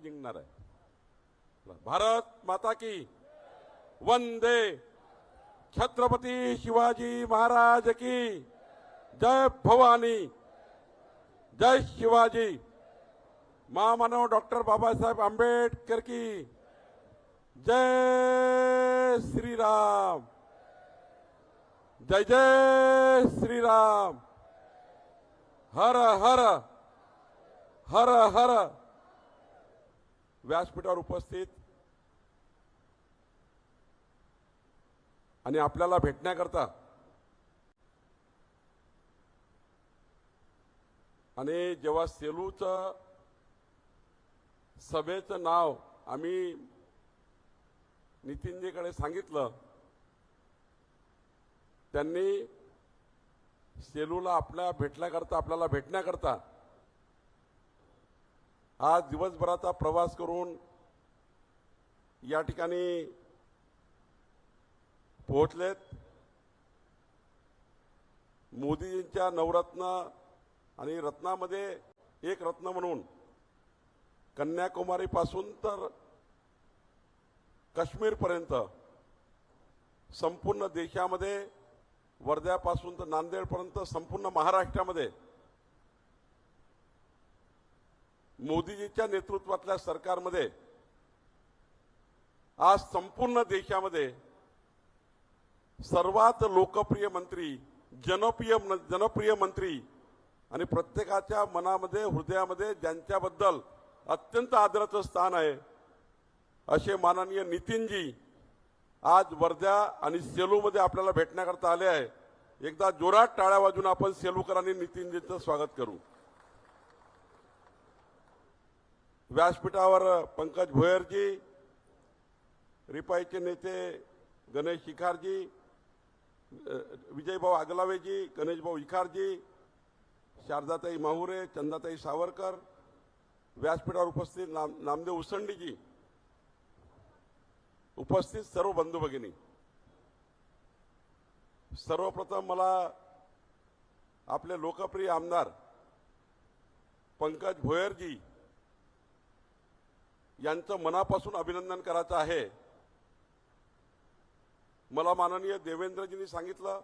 जिंकणार आहे. भारत माता की वंदे. छत्रपती शिवाजी महाराज की जय भवानी. जय शिवाजी. महामानव डॉक्टर बाबासाहेब आंबेडकर की जय श्रीराम. जय जय श्री श्रीराम. हर हर हर हर व्यासपीठावर उपस्थित आणि आपल्याला भेटण्याकरता आणि जेव्हा सेलूचं सभेचं नाव आम्ही नितीनजीकडे सांगितलं त्यांनी सेलूला आपल्या भेटण्याकरता आपल्याला भेटण्याकरता आज दिवसभराचा प्रवास करून या ठिकाणी पोहोचलेत. मोदीजींच्या नवरत्न आणि रत्नामध्ये एक रत्न म्हणून कन्याकुमारीपासून तर काश्मीरपर्यंत संपूर्ण देशामध्ये वर्ध्यापासून तर नांदेडपर्यंत संपूर्ण महाराष्ट्रामध्ये मोदीजीच्या नेतृत्वातल्या सरकारमध्ये आज संपूर्ण देशामध्ये सर्वात लोकप्रिय मंत्री जनप्रिय जनप्रिय मंत्री आणि प्रत्येकाच्या मनामध्ये हृदयामध्ये ज्यांच्याबद्दल अत्यंत आदराचं स्थान आहे असे माननीय नितीनजी आज वर्ध्या आणि सेलूमध्ये आपल्याला भेटण्याकरता आले आहे. एकदा जोरात टाळ्या वाजून आपण सेलूकर आणि नितीनजींचं स्वागत करू. व्यासपीठावर पंकज भोयरजी रिपाईचे नेते गणेश शिखारजी विजयभाऊ आगलावेजी गणेशभाऊ इखारजी शारदाताई माहुरे चंदाताई सावरकर व्यासपीठावर उपस्थित नाम नामदेव उसंडीजी उपस्थित सर्व बंधू भगिनी. सर्वप्रथम मला आपले लोकप्रिय आमदार पंकज भोयरजी यांचं मनापासून अभिनंदन करायचं आहे. मला माननीय देवेंद्रजींनी सांगितलं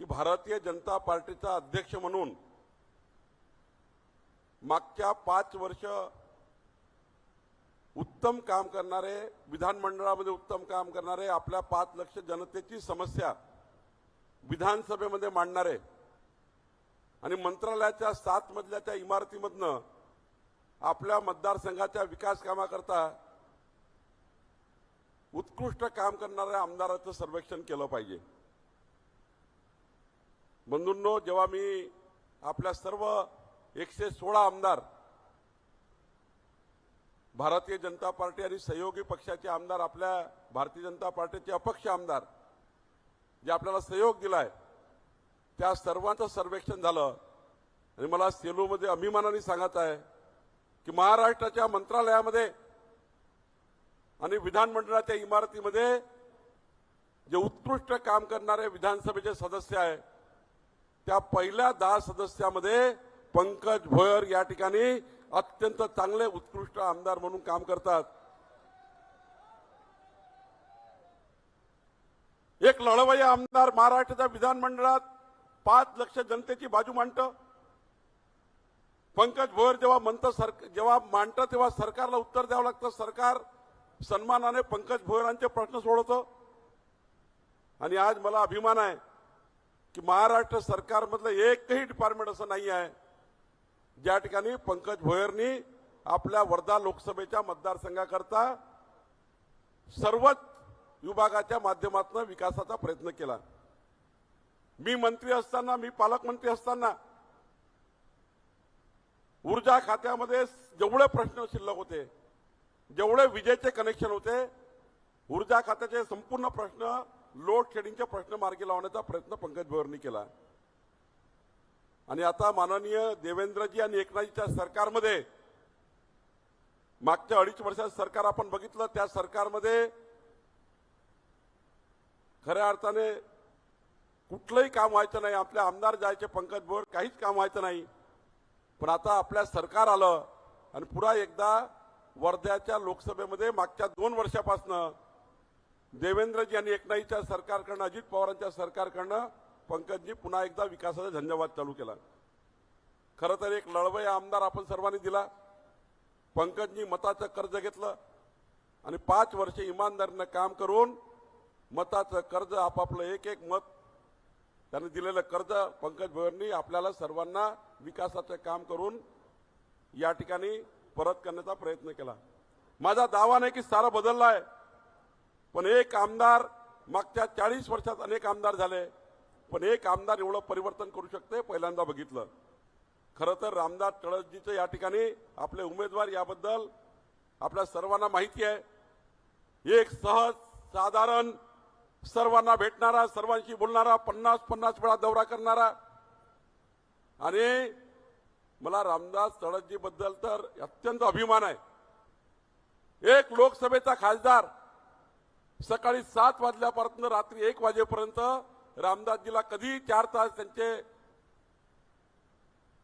की भारतीय जनता पार्टीचा अध्यक्ष म्हणून मागच्या पाच वर्ष उत्तम काम करणारे विधानमंडळामध्ये उत्तम काम करणारे आपल्या पाच लक्ष जनतेची समस्या विधानसभेमध्ये मांडणारे आणि मंत्रालयाच्या सात मजल्याच्या इमारतीमधनं आपल्या मतदारसंघाच्या विकास कामाकरता उत्कृष्ट काम करणाऱ्या आमदाराचं सर्वेक्षण केलं पाहिजे. बंधूंनो जेव्हा मी आपल्या सर्व एकशे सोळा आमदार भारतीय जनता पार्टी आणि सहयोगी पक्षाचे आमदार आपल्या भारतीय जनता पार्टीचे अपक्ष आमदार जे आपल्याला सहयोग दिलाय त्या सर्वांचं सर्वेक्षण झालं. आणि मला सेलूमध्ये अभिमानाने सांगायचं आहे की महाराष्ट्राच्या मंत्रालयामध्ये आणि विधानमंडळाच्या इमारतीमध्ये जे उत्कृष्ट काम करणारे विधानसभेचे सदस्य आहे त्या पहिल्या दहा सदस्यामध्ये पंकज भोयर या ठिकाणी अत्यंत चांगले उत्कृष्ट आमदार म्हणून काम करतात. एक लढवय्या आमदार महाराष्ट्राच्या विधानमंडळात पाच लक्ष जनतेची बाजू मांडतं. पंकज भोयर जेव्हा म्हणतं सर जेव्हा मांडतं तेव्हा सरकारला उत्तर द्यावं लागतं. सरकार सन्मानाने पंकज भोयरांचे प्रश्न सोडवतं. आणि आज मला अभिमान आहे की महाराष्ट्र सरकारमधलं एकही डिपार्टमेंट असं नाही आहे ज्या ठिकाणी पंकज भोयरनी आपल्या वर्धा लोकसभेच्या मतदारसंघाकरता सर्वच विभागाच्या माध्यमातून विकासाचा प्रयत्न केला. मी मंत्री असताना मी पालकमंत्री असताना ऊर्जा खात्यामध्ये जेवढे प्रश्न शिल्लक होते जेवढे विजेचे कनेक्शन होते ऊर्जा खात्याचे संपूर्ण प्रश्न लोड शेडिंगचे प्रश्न मार्गी लावण्याचा प्रयत्न पंकज भोयरनी केला. आणि आता माननीय देवेंद्रजी आणि एकनाथजीच्या सरकारमध्ये मागच्या अडीच वर्षात सरकार आपण बघितलं त्या सरकारमध्ये खऱ्या अर्थाने कुठलंही काम व्हायचं नाही. आपले आमदार जायचे पंकज भोर काहीच काम व्हायचं नाही. पण आता आपल्या सरकार आलं आणि पुन्हा एकदा वर्ध्याच्या लोकसभेमध्ये मागच्या दोन वर्षापासनं देवेंद्रजी आणि एकनाईच्या सरकारकडनं अजित पवारांच्या सरकारकडनं पंकजजी पुन्हा एकदा विकासाचा झंझावात चालू केला. खरं तर एक लढवय आमदार आपण सर्वांनी दिला. पंकजनी मताचं कर्ज घेतलं आणि पाच वर्ष इमानदारीनं काम करून मताचं कर्ज आपापलं एक एक मत त्यांनी दिलेलं कर्ज पंकज भोयरनी आपल्याला सर्वांना विकासाचं काम करून या ठिकाणी परत करण्याचा प्रयत्न केला. माझा दावा नाही की सारा बदलला आहे पण एक आमदार मागच्या चाळीस वर्षात अनेक आमदार झाले पण एक आमदार एवढं परिवर्तन करू शकते पहिल्यांदा बघितलं. खरं तर रामदास तळसजीचं या ठिकाणी आपले उमेदवार याबद्दल आपल्या सर्वांना माहिती आहे. एक सहज साधारण सर्वांना भेटणारा सर्वांशी बोलणारा पन्नास पन्नास वेळा दौरा करणारा. आणि मला रामदास तळसजी बद्दल तर अत्यंत अभिमान आहे. एक लोकसभेचा खासदार सकाळी सात वाजल्यापासून रात्री एक वाजेपर्यंत रामदासजीला कधी चार तास त्यांचे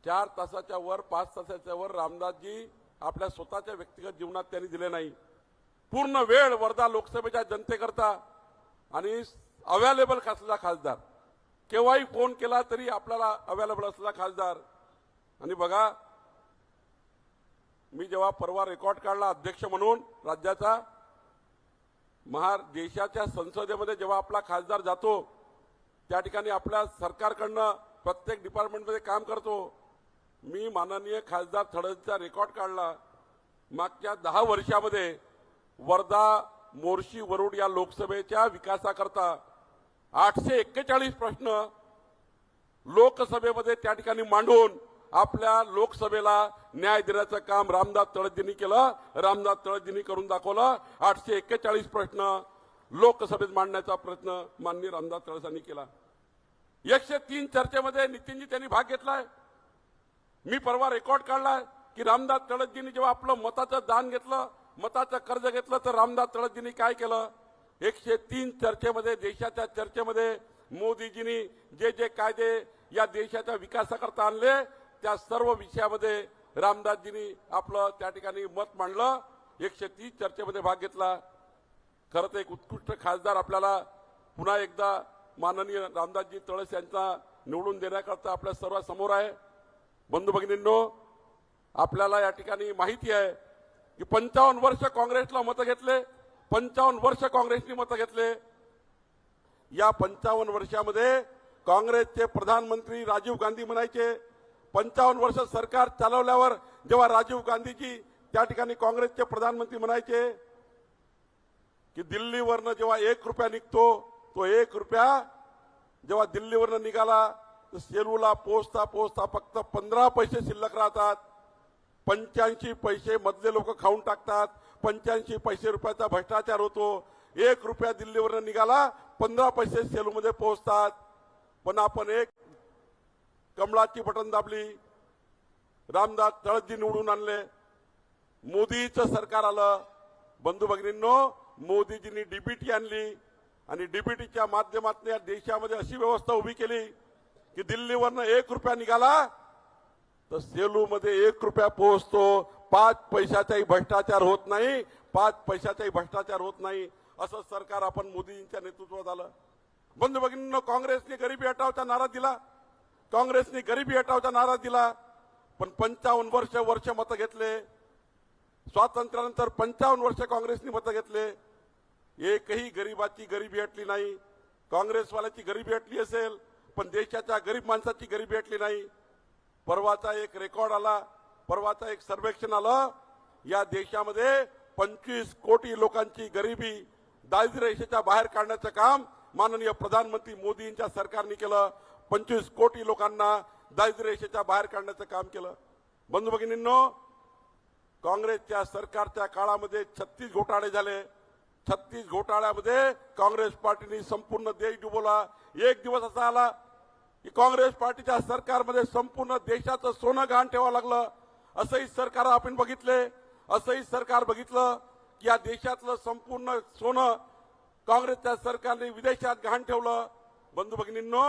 चार तासाच्या वर पाच तासाच्या वर रामदासजी आपल्या स्वतःच्या व्यक्तिगत जीवनात त्यांनी दिले नाही. पूर्ण वेळ वर्धा लोकसभेच्या जनतेकरता आणि अवेलेबल असलेला खासदार? केव्हाही फोन केला तरी आपल्याला अवेलेबल असलेला खासदार. आणि बघा मी जेव्हा परवा रेकॉर्ड काढला अध्यक्ष म्हणून राज्याचा महार देशाच्या संसदेमध्ये जेव्हा आपला खासदार जातो त्या ठिकाणी आपल्या सरकारकडनं प्रत्येक डिपार्टमेंटमध्ये काम करतो. मी माननीय खासदार थडसचा रेकॉर्ड काढला. मागच्या दहा वर्षामध्ये वर्धा मोर्शी वरुड या लोकसभेच्या विकासाकरता आठशे एक्केचाळीस प्रश्न लोकसभेमध्ये त्या ठिकाणी मांडून आपल्या लोकसभेला न्याय देण्याचं काम रामदास तळसजींनी केलं. रामदास तळसजींनी करून दाखवलं. आठशे एक्केचाळीस प्रश्न लोकसभेत मांडण्याचा प्रयत्न माननीय रामदास तळसांनी केला. एकशे तीन चर्चेमध्ये नितीनजी त्यांनी भाग घेतलाय. मी परवा रेकॉर्ड काढलाय की रामदास तळसजींनी जेव्हा आपलं मताचं दान घेतलं मताचं कर्ज घेतलं तर रामदास तळसजींनी काय केलं? एकशे तीन चर्चेमध्ये देशाच्या चर्चेमध्ये मोदीजींनी जे जे कायदे या देशाच्या विकासाकरता आणले त्या सर्व विषयामध्ये रामदासजींनी आपलं त्या ठिकाणी मत मांडलं एकशे तीस चर्चेमध्ये भाग घेतला. खरं तर एक उत्कृष्ट खासदार आपल्याला पुन्हा एकदा माननीय रामदासजी तळस यांचा निवडून देण्याकरता आपल्या सर्वांसमोर आहे. बंधू भगिनींनो आपल्याला या ठिकाणी माहिती आहे की पंचावन्न वर्ष काँग्रेसला मतं घेतले पंचावन्न वर्ष काँग्रेसनी मतं घेतले. या पंचावन्न वर्षामध्ये काँग्रेसचे प्रधानमंत्री राजीव गांधी म्हणायचे पंचावन्न वर्ष सरकार चालवल्यावर जेव्हा राजीव गांधीजी त्या ठिकाणी काँग्रेसचे प्रधानमंत्री म्हणायचे की दिल्लीवरनं जेव्हा एक रुपया निघतो तो एक रुपया जेव्हा दिल्लीवरनं निघाला तर सेलूला पोचता पोचता फक्त पंधरा पैसे शिल्लक राहतात. पंच्याऐंशी पैसे मधले लोक खाऊन टाकतात. पंच्याऐंशी पैसे रुपयाचा भ्रष्टाचार होतो. एक रुपया दिल्लीवरनं निघाला पंधरा पैसे सेलूमध्ये पोहोचतात. पण आपण एक कमळाची बटन दाबली. रामदास तळजी निवडून आणले. मोदीचं सरकार आलं. बंधू भगिनींनो मोदीजींनी डीबीटी आणली. आणि डीबीटीच्या माध्यमातून या देशामध्ये अशी व्यवस्था उभी केली की दिल्लीवरनं एक रुपया निघाला तर सेलूमध्ये एक रुपया पोहोचतो. पाच पैशाचाही भ्रष्टाचार होत नाही. पाच पैशाचाही भ्रष्टाचार होत नाही. असं सरकार आपण मोदींच्या नेतृत्वात आलं. बंधू भगिनींनो काँग्रेसने गरिबी हटावचा नारा दिला. काँग्रेसने गरिबी हटावचा नारा दिला. पण पंचावन्न वर्ष वर्ष मतं घेतले. स्वातंत्र्यानंतर पंचावन्न वर्ष काँग्रेसने मतं घेतले. एकही गरिबाची गरिबी हटली नाही. काँग्रेसवाल्याची गरिबी हटली असेल पण देशाच्या गरीब माणसाची गरिबी हटली नाही. परवाचा एक रेकॉर्ड आला परवाचा एक सर्वेक्षण आलं. या देशामध्ये पंचवीस कोटी लोकांची गरिबी दारिद्र्यरेषेच्या बाहेर काढण्याचं काम माननीय प्रधानमंत्री मोदींच्या सरकारने केलं. पंचवीस कोटी लोकांना दारिद्र्यरेषेच्या बाहेर काढण्याचं काम केलं. बंधू भगिनींनो काँग्रेसच्या सरकारच्या काळामध्ये छत्तीस घोटाळे झाले. छत्तीस घोटाळ्यामध्ये काँग्रेस पार्टीने संपूर्ण देश डुबवला. एक दिवस असा आला की काँग्रेस पार्टीच्या सरकारमध्ये संपूर्ण देशाचं सोनं गहाण ठेवावं लागलं. असंही सरकार आपण बघितले. असंही सरकार बघितलं की या देशातलं संपूर्ण सोनं काँग्रेसच्या सरकारने विदेशात गहाण ठेवलं. बंधू भगिनींनो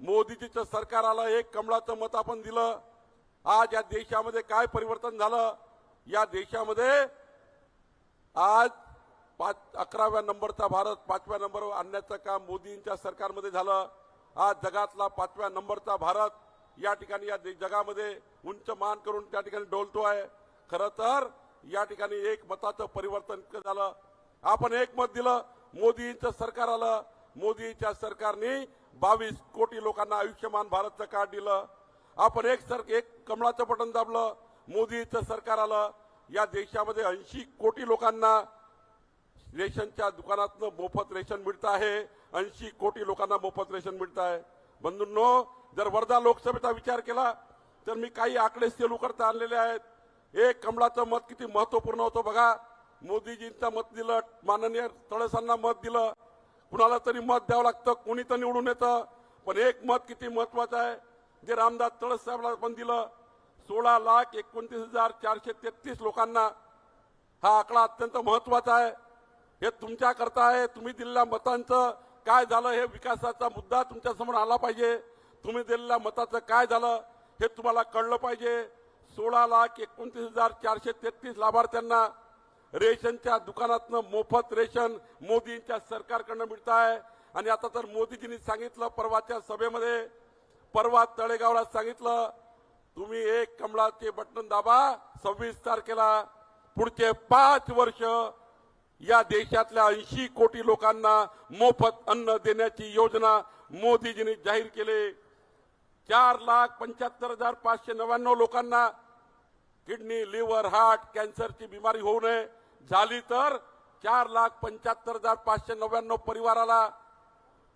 मोदीजीचं सरकार आलं एक कमळाचं मत आपण दिलं. आज या देशामध्ये काय परिवर्तन झालं? या देशामध्ये आज पाच अकराव्या नंबरचा भारत पाचव्या नंबरवर आणण्याचं काम मोदींच्या सरकारमध्ये झालं. आज जगातला पाचव्या नंबरचा भारत या ठिकाणी या जगामध्ये उंच मान करून त्या ठिकाणी डोलतो आहे. खरं तर या ठिकाणी एक मताचं परिवर्तन झालं. आपण एक मत दिलं मोदींचं सरकार आलं. मोदीच्या सरकारने बावीस कोटी लोकांना आयुष्यमान भारतचं कार्ड दिलं. आपण एक सर एक कमळाचं बटन दाबलं मोदीचं सरकार आलं. या देशामध्ये ऐंशी कोटी लोकांना रेशनच्या दुकानातनं मोफत रेशन मिळतं आहे. ऐंशी कोटी लोकांना मोफत रेशन मिळतं आहे बंधूंनो जर वर्धा लोकसभेचा विचार केला तर मी काही आकडे सेल उकडता आणलेले आहेत. एक कमळाचं मत किती महत्त्वपूर्ण होतं बघा. मोदीजींचं मत दिलं माननीय तळसांना मत दिलं. कुणाला तरी मत द्यावं लागतं कोणी तर निवडून येतं. पण एक मत किती महत्वाचं आहे जे रामदास तळस साहेबला पण दिलं. सोळा लाख एकोणतीस हजार चारशे तेहतीस लोकांना हा आकडा अत्यंत महत्त्वाचा आहे. हे तुमच्याकरता आहे तुम्ही दिलेल्या मतांचं काय झालं हे विकासाचा मुद्दा तुमच्यासमोर आला पाहिजे. तुम्ही दिलेल्या मताचं काय झालं हे तुम्हाला कळलं पाहिजे. सोळा लाख एकोणतीस हजार चारशे तेहतीस लाभार्थ्यांना रेशनच्या दुकानातनं मोफत रेशन मोदींच्या सरकारकडनं मिळत आहे आणि आता तर मोदीजींनी सांगितलं परवाच्या सभेमध्ये परवा तळेगावला सांगितलं तुम्ही एक कमळाचे बटन दाबा सव्वीस तारखेला पुढचे पाच वर्ष या देशातल्या ऐंशी कोटी लोकांना मोफत अन्न देण्याची योजना मोदीजींनी जाहीर केली. चार लाख पंच्याहत्तर हजार पाचशे नव्याण्णव लोकांना किडनी लिव्हर हार्ट कॅन्सरची बिमारी होऊ नये. झाली तर चार लाख पंच्याहत्तर हजार पाचशे नव्याण्णव परिवाराला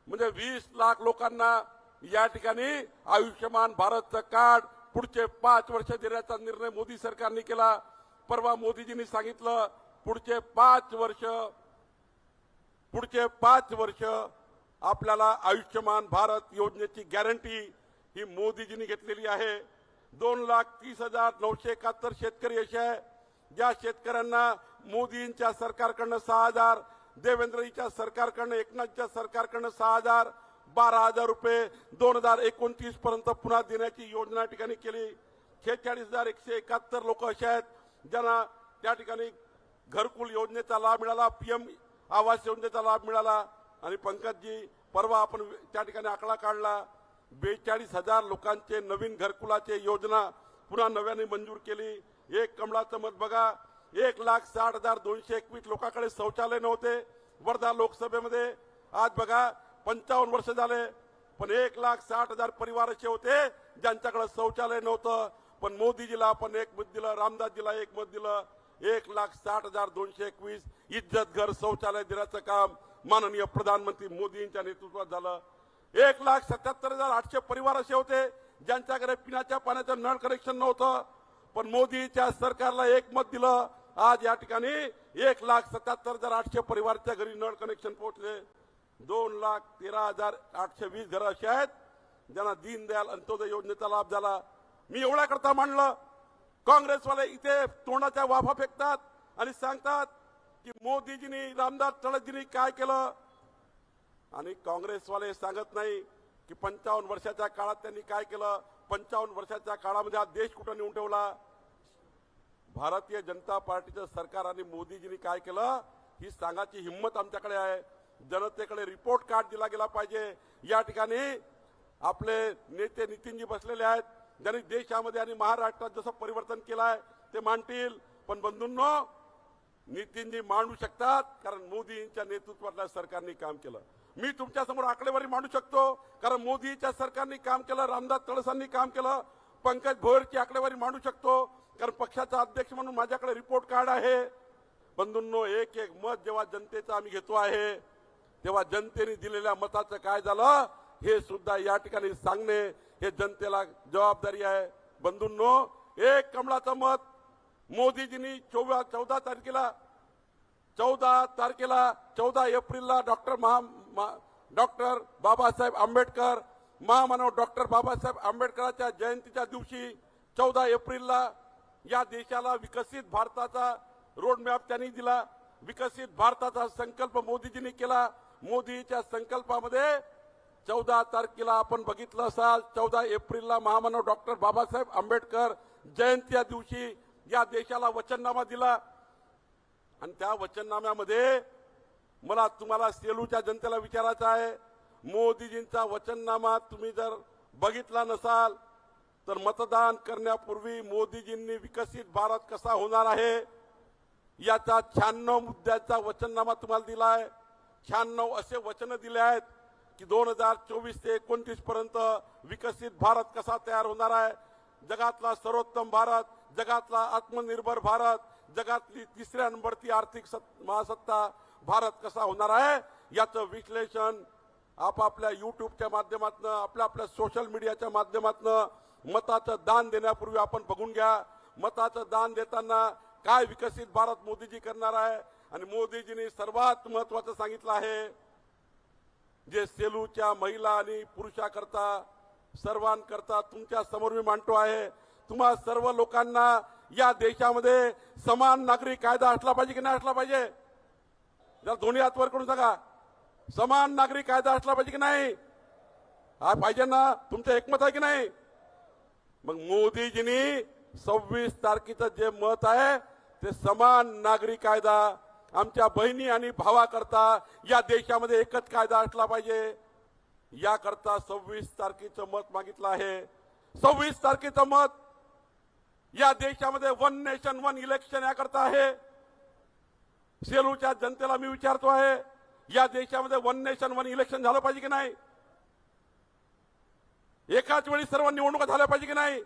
म्हणजे वीस लाख लोकांना या ठिकाणी आयुष्यमान भारतचं कार्ड पुढचे पाच वर्ष देण्याचा निर्णय मोदी सरकारने केला. परवा मोदीजींनी सांगितलं पुढचे पाच वर्ष पुढचे पाच वर्ष आपल्याला आयुष्यमान भारत योजनेची गॅरंटी ही मोदीजींनी घेतलेली आहे. दोन लाख तीस हजार नऊशे एकाहत्तर शेतकरी असे आहे. ज्या शेतकऱ्यांना मोदींच्या सरकारकडनं सहा हजार देवेंद्रजीच्या सरकारकडनं एकनाथच्या सरकारकडनं सहा हजार बारा हजार रुपये दोन हजार एकोणतीस पर्यंत पुन्हा देण्याची योजना ठिकाणी केली. शेहेचाळीस हजार एकशे एकाहत्तर लोक असे आहेत. ज्यांना त्या ठिकाणी घरकुल योजनेचा लाभ मिळाला पीएम आवास योजनेचा लाभ मिळाला आणि पंकजजी परवा आपण त्या ठिकाणी आकडा काढला बेचाळीस हजार लोकांचे नवीन घरकुलाचे योजना पुन्हा नव्याने मंजूर केली. एक कमळाचं मत बघा एक लाख साठ हजार दोनशे एकवीस लोकांकडे शौचालय नव्हते वर्धा लोकसभेमध्ये. आज बघा पंचावन्न वर्ष झाले पण एक लाख साठ हजार परिवार असे होते ज्यांच्याकडे शौचालय नव्हतं. पण मोदीजीला आपण एक मत दिलं रामदासजीला एक मत दिलं एक लाख साठ हजार दोनशे एकवीस इज्जत घर शौचालय देण्याचं काम माननीय प्रधानमंत्री मोदींच्या नेतृत्वात झालं. एक लाख सत्याहत्तर हजार आठशे परिवार असे होते ज्यांच्याकडे पिण्याच्या पाण्याचं नळ कनेक्शन नव्हतं. पण मोदीच्या सरकारला एक मत दिलं. आज या ठिकाणी एक लाख सत्याहत्तर हजार आठशे परिवारच्या घरी नळ कनेक्शन पोहोचले. दोन लाख तेरा हजार आठशे वीस घरं अशी आहेत ज्यांना दीनदयाल अंत्योदय योजनेचा लाभ झाला. मी एवढ्या करता मांडलं काँग्रेसवाले इथे तोंडाच्या वाफा फेकतात आणि सांगतात की मोदीजींनी रामदास तळजीनी काय केलं? आणि काँग्रेसवाले सांगत नाही की पंचावन्न वर्षाच्या काळात त्यांनी काय केलं? पंचावन्न वर्षाच्या काळामध्ये हा देश कुठं नेऊन ठेवला? भारतीय जनता पार्टीचं सरकार आणि मोदीजींनी काय केलं? ही सांगायची हिंमत आमच्याकडे आहे. जनतेकडे रिपोर्ट कार्ड दिला गेला पाहिजे. या ठिकाणी आपले नेते नितीनजी बसलेले आहेत. ज्यांनी देशामध्ये आणि महाराष्ट्रात जसं परिवर्तन केलं आहे ते मांडतील. पण बंधूंनो नितीनजी मांडू शकतात कारण मोदींच्या नेतृत्वातल्या सरकारने काम केलं. मी तुमच्यासमोर आकडेवारी मांडू शकतो कारण मोदीच्या सरकारने काम केलं रामदास तळसांनी काम केलं. पंकज भोयरची आकडेवारी मांडू शकतो कारण पक्षाचा अध्यक्ष म्हणून माझ्याकडे रिपोर्ट कार्ड आहे. बंधूंनो एक एक मत जेव्हा जनतेचं आम्ही घेतो आहे तेव्हा जनतेने दिलेल्या मताचं काय झालं हे सुद्धा या ठिकाणी सांगणे हे जनतेला जबाबदारी आहे. बंधूंनो एक कमळाचं मत मोदीजींनी चौदा चौदा तारखेला चौदा तारखेला चौदा एप्रिलला डॉक्टर महा मा- डॉक्टर बाबासाहेब आंबेडकर महामानव डॉक्टर बाबासाहेब आंबेडकरांच्या जयंतीच्या दिवशी चौदा एप्रिलला या देशाला विकसित भारताचा रोडमॅप त्यांनी दिला. विकसित भारताचा संकल्प मोदीजींनी केला. मोदीच्या संकल्पामध्ये चौदा तारखेला आपण बघितलं असाल चौदा एप्रिलला महामानव डॉक्टर बाबासाहेब आंबेडकर जयंती या दिवशी या देशाला वचननामा दिला. आणि त्या वचननाम्यामध्ये मला तुम्हाला सेलूच्या जनतेला विचारायचं आहे मोदीजींचा वचननामा तुम्ही जर बघितला नसाल तर मतदान करण्यापूर्वी मोदीजींनी विकसित भारत कसा होणार आहे याचा शहाण्णव मुद्द्याचा वचननामा तुम्हाला दिला आहे शहाण्णव असे वचन दिले आहेत की दोन हजार चोवीस ते एकोणतीस पर्यंत विकसित भारत कसा तयार होणार आहे? जगातला सर्वोत्तम भारत जगातला आत्मनिर्भर भारत जगातली तिसऱ्या नंबरची आर्थिक महासत्ता भारत कसा होणार आहे? याचं विश्लेषण आपापल्या युट्यूबच्या माध्यमातून आपल्या आपल्या सोशल मीडियाच्या माध्यमातून मताचं दान देण्यापूर्वी आपण बघून घ्या. मताचं दान देताना काय विकसित भारत मोदीजी करणार आहे? आणि मोदीजींनी सर्वात महत्वाचं सांगितलं आहे जे सेलूच्या महिला आणि पुरुषाकरता सर्वांकरता तुमच्यासमोर मी मांडतो आहे. तुम्हा सर्व लोकांना या देशामध्ये समान नागरी कायदा असला पाहिजे की नाही असला पाहिजे? जरा दोन्ही हातवर करून सांगा. समान नागरी कायदा असला पाहिजे की नाही? हा पाहिजे ना? तुमचं एकमत आहे की नाही? मग मोदीजींनी सव्वीस तारखेचं जे मत आहे ते समान नागरी कायदा आमच्या बहिणी आणि भावाकरता या देशामध्ये एकच कायदा असला पाहिजे. याकरता सव्वीस तारखेचं मत मागितलं आहे. सव्वीस तारखेचं मत या देशामध्ये वन नेशन वन इलेक्शन याकरता आहे. सेलूच्या जनतेला मी विचारतो आहे या देशामध्ये वन नेशन वन इलेक्शन झालं पाहिजे की नाही? एकाच वेळी सर्व निवडणुका झाल्या पाहिजे की नाही?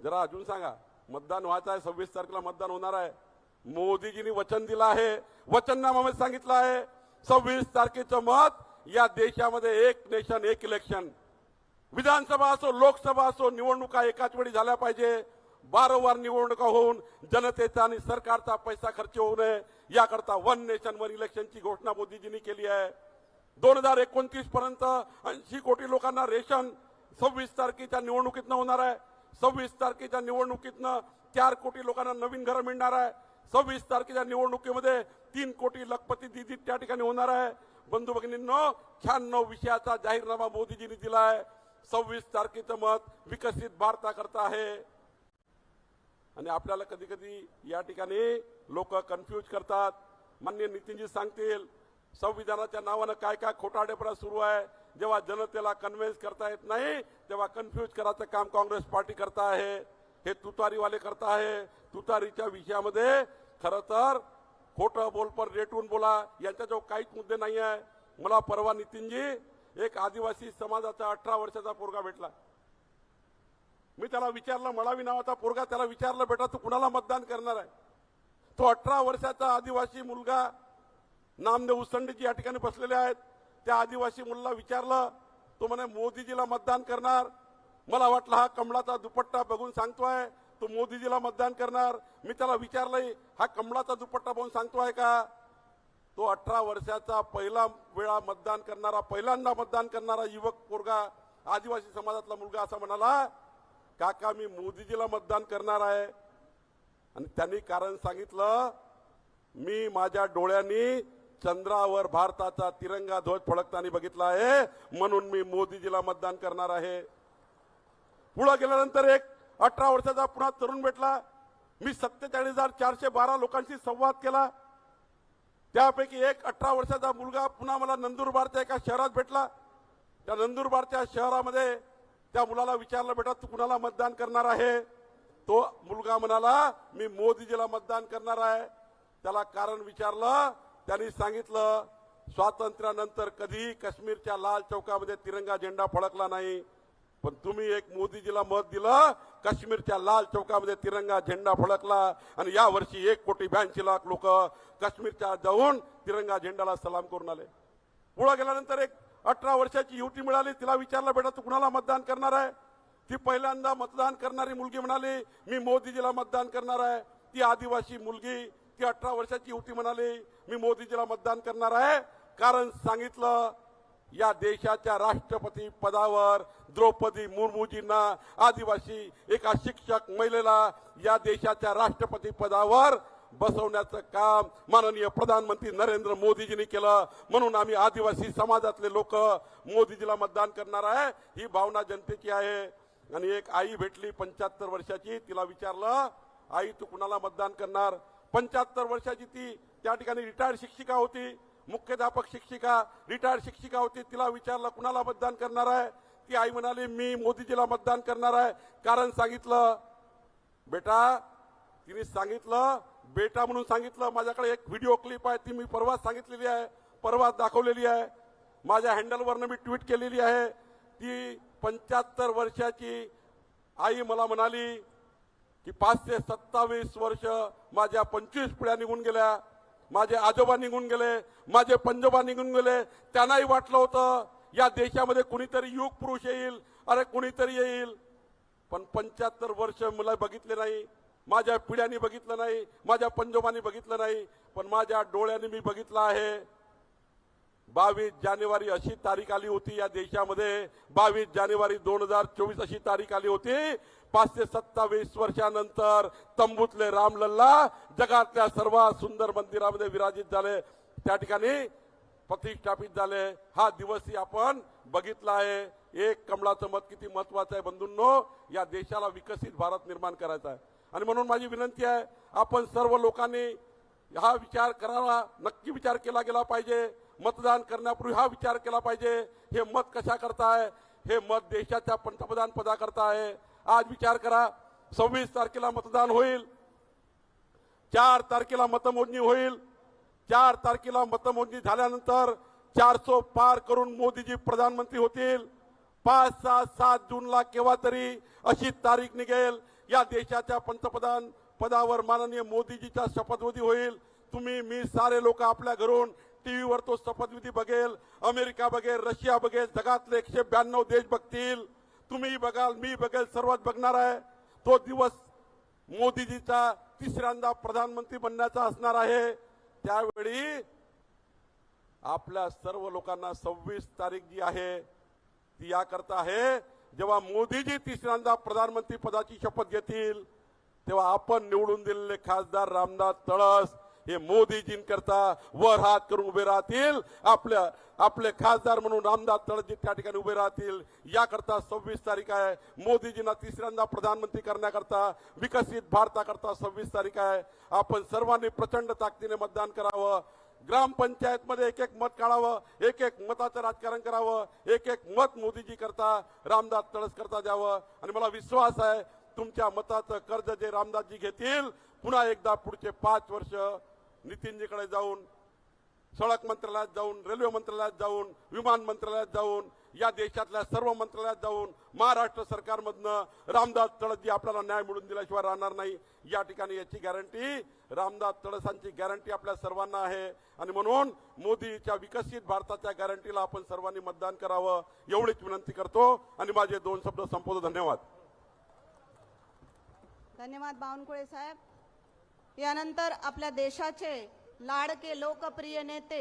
जरा अजून सांगा मतदान व्हायचं आहे सव्वीस तारखेला मतदान होणार आहे. मोदीजींनी वचन दिलं आहे. वचननामामध्ये सांगितलं आहे सव्वीस तारखेचं मत या देशामध्ये एक नेशन एक इलेक्शन विधानसभा असो लोकसभा असो निवडणुका एकाच वेळी झाल्या पाहिजे. वारंवार निवडणुका होऊन जनतेचा आणि सरकारचा पैसा खर्च होऊ नये. याकरता वन नेशन वन इलेक्शनची घोषणा मोदीजींनी केली आहे. दोन हजार एकोणतीस पर्यंत ऐंशी कोटी लोकांना रेशन सव्वीस तारखेच्या निवडणुकीतनं होणार आहे. सव्वीस तारखेच्या निवडणुकीतनं चार कोटी लोकांना नवीन घरं मिळणार आहे. सव्वीस तारखेच्या निवडणुकीमध्ये तीन कोटी लखपती दिदी त्या ठिकाणी होणार आहे. बंधू भगिनींनो शहाण्णव विषयाचा जाहीरनामा मोदीजींनी दिला आहे सव्वीस तारखेचं मत विकसित भारताकरता आहे. आणि आपल्याला कधी कधी या ठिकाणी लोक कन्फ्यूज करतात. मान्य नितीनजी सांगतील संविधानाच्या नावानं काय काय खोटाडेपणा सुरू आहे. जेव्हा जनतेला कन्व्हिन्स करता येत नाही तेव्हा कन्फ्यूज करायचं काम काँग्रेस पार्टी करता आहे. हे तुतारीवाले करता आहे. तुतारीच्या विषयामध्ये खरं तर खोटं बोलपर रेटून बोला यांच्याजवळ काहीच मुद्दे नाही आहे. मला परवा नितीनजी एक आदिवासी समाजाचा अठरा वर्षाचा पोरगा भेटला. मी त्याला विचारलं मळावी नावाचा पोरगा त्याला विचारलं बेटा तू कुणाला मतदान करणार आहे? तो अठरा वर्षाचा आदिवासी मुलगा नामदेव उसंडीजी या ठिकाणी बसलेले आहेत. त्या आदिवासी मुलाला विचारलं तो म्हणे मोदीजीला मतदान करणार. मला वाटलं हा कमळाचा दुपट्टा बघून सांगतोय तो मोदीजीला मतदान करणार? मी त्याला विचारलंय हा कमळाचा दुपट्टा बघून सांगतोय का? तो अठरा वर्षाचा पहिला वेळा मतदान करणारा पहिल्यांदा मतदान करणारा युवक पोरगा आदिवासी समाजातला मुलगा असा म्हणाला काका मी मोदीजीला मतदान करणार आहे. आणि त्यांनी कारण सांगितलं मी माझ्या डोळ्यांनी चंद्रावर भारताचा तिरंगा ध्वज फडकताना बघितला आहे म्हणून मी मोदीजीला मतदान करणार आहे. पुढे गेल्यानंतर एक अठरा वर्षाचा पुन्हा तरुण भेटला. मी सत्तेचाळीस हजार चारशे बारा लोकांशी संवाद केला. त्यापैकी एक अठरा वर्षाचा मुलगा पुन्हा मला नंदुरबारच्या एका शहरात भेटला. त्या नंदुरबारच्या शहरामध्ये त्या मुलाला विचारलं बेटा तू कुणाला मतदान करणार आहे? तो मुलगा म्हणाला मी मोदीजीला मतदान करणार आहे. त्याला कारण विचारलं. त्यांनी सांगितलं स्वातंत्र्यानंतर कधीही काश्मीरच्या लाल चौकामध्ये तिरंगा झेंडा फडकला नाही. पण तुम्ही एक मोदीजीला मत दिलं काश्मीरच्या लाल चौकामध्ये तिरंगा झेंडा फडकला आणि या वर्षी एक कोटी ब्याऐंशी लाख लोक काश्मीरच्या जाऊन तिरंगा झेंडाला सलाम करून आले. पुढे गेल्यानंतर एक अठरा वर्षाची युवती मिळाली तिला विचारलं बेटा तू कुणाला मतदान करणार आहे? ती पहिल्यांदा मतदान करणारी मुलगी म्हणाली मी मोदीजीला मतदान करणार आहे. ती आदिवासी मुलगी ती अठरा वर्षाची युवती म्हणाली मी मोदीजीला मतदान करणार आहे. कारण सांगितलं या देशाच्या राष्ट्रपती पदावर द्रौपदी मुर्मूजींना आदिवासी एका शिक्षक महिलेला या देशाच्या राष्ट्रपती पदावर बसवण्याचं काम माननीय प्रधानमंत्री नरेंद्र मोदीजींनी केलं. म्हणून आम्ही आदिवासी समाजातले लोक मोदीजीला मतदान करणार आहे. ही भावना जनतेची आहे. आणि एक आई भेटली पंच्याहत्तर वर्षाची. तिला विचारलं आई तू कुणाला मतदान करणार? पंच्याहत्तर वर्षाची ती त्या ठिकाणी रिटायर्ड शिक्षिका होती. मुख्याध्यापक शिक्षिका रिटायर्ड शिक्षिका होती तिला विचारलं कुणाला मतदान करणार आहे? ती आई म्हणाली मी मोदीजीला मतदान करणार आहे. कारण सांगितलं बेटा तिने सांगितलं बेटा म्हणून सांगितलं माझ्याकडे एक व्हिडिओ क्लिप आहे ती मी परवा सांगितलेली आहे परवा दाखवलेली आहे. माझ्या हँडलवरनं मी ट्विट केलेली आहे. ती पंच्याहत्तर वर्षाची आई मला म्हणाली की पाचशे सत्तावीस वर्ष माझ्या पंचवीस पिढ्या निघून गेल्या. माझे आजोबा निघून गेले माझे पंजोबा निघून गेले. त्यांनाही वाटलं होतं या देशामध्ये कुणीतरी युग पुरुष येईल अरे कुणीतरी येईल. पण पंच्याहत्तर वर्ष मला बघितले नाही माझ्या पिढ्यांनी बघितलं नाही माझ्या पंजोबांनी बघितलं नाही पण माझ्या डोळ्यांनी मी बघितलं आहे. बावीस जानेवारी अशी तारीख आली होती या देशामध्ये. बावीस जानेवारी दोन हजार चोवीस अशी तारीख आली होती. पाचशे सत्तावीस वर्षानंतर तंबूतले रामलल्ला जगातल्या सर्वात सुंदर मंदिरामध्ये विराजित झाले. त्या ठिकाणी प्रतिष्ठापित झाले. हा दिवसही आपण बघितला आहे. एक कमळाचं मत किती महत्वाचं आहे बंधूंनो या देशाला विकसित भारत निर्माण करायचा आहे. आणि म्हणून माझी विनंती आहे आपण सर्व लोकांनी हा विचार करावा नक्की विचार केला गेला पाहिजे. मतदान करण्यापूर्वी हा विचार केला पाहिजे. हे मत कशा करताय हे मत देशाच्या पंतप्रधान पदाकरता आहे. आज विचार करा सव्वीस तारखेला मतदान होईल. चार तारखेला मतमोजणी होईल. चार तारखेला मतमोजणी झाल्यानंतर चारसो पार करून मोदीजी प्रधानमंत्री होतील. पाच सहा सात जूनला केव्हा तरी अशी तारीख निघेल. या देशाच्या पंतप्रधान पदावर माननीय मोदीजीचा शपथविधी होईल. तुम्ही मी सारे लोक आपल्या घरून टीव्हीवर तो शपथविधी बघेल. अमेरिका बघेल रशिया बघेल जगातले एकशे ब्याण्णव देश बघतील. तुम्ही बघाल मी बघेल सर्वच बघणार आहे. तो दिवस मोदीजीचा तिसऱ्यांदा प्रधानमंत्री बनण्याचा असणार आहे. त्यावेळी आपल्या सर्व लोकांना सव्वीस तारीख जी आहे ती याकरता आहे. जेव्हा मोदीजी तिसऱ्यांदा प्रधानमंत्री पदाची शपथ घेतील तेव्हा आपण निवडून दिलेले खासदार रामदास तळस हे मोदीजींकरता वर हात करून उभे राहतील. आपल्या आपले खासदार म्हणून रामदास तळजीत त्या ठिकाणी उभे राहतील. याकरता सव्वीस तारीख आहे. मोदीजींना तिसऱ्यांदा प्रधानमंत्री करण्याकरता विकसित भारताकरता सव्वीस तारीख आहे. आपण सर्वांनी प्रचंड ताकदीने मतदान करावं. ग्रामपंचायतमध्ये एक एक मत काढावं. एक एक मताचं राजकारण करावं. एक एक मत मोदीजी करता रामदास तळस करता द्यावं. आणि मला विश्वास आहे तुमच्या मताचं कर्ज जे रामदासजी घेतील पुन्हा एकदा पुढचे पाच वर्ष नितीनजीकडे जाऊन सडक मंत्रालयात जाऊन रेल्वे मंत्रालयात जाऊन विमान मंत्रालयात जाऊन या देशातल्या सर्व मंत्रालयात जाऊन महाराष्ट्र सरकारमधनं रामदास तळसजी आपल्याला न्याय मिळवून दिल्याशिवाय राहणार नाही. या ठिकाणी याची गॅरंटी रामदास तळसांची गॅरंटी आपल्या सर्वांना आहे. आणि म्हणून मोदीच्या विकसित भारताच्या गॅरंटीला आपण सर्वांनी मतदान करावं एवढीच विनंती करतो. आणि माझे दोन शब्द संपवतो. धन्यवाद. धन्यवाद बावनकुळे साहेब. यानंतर आपल्या देशाचे लाडके लोकप्रिय नेते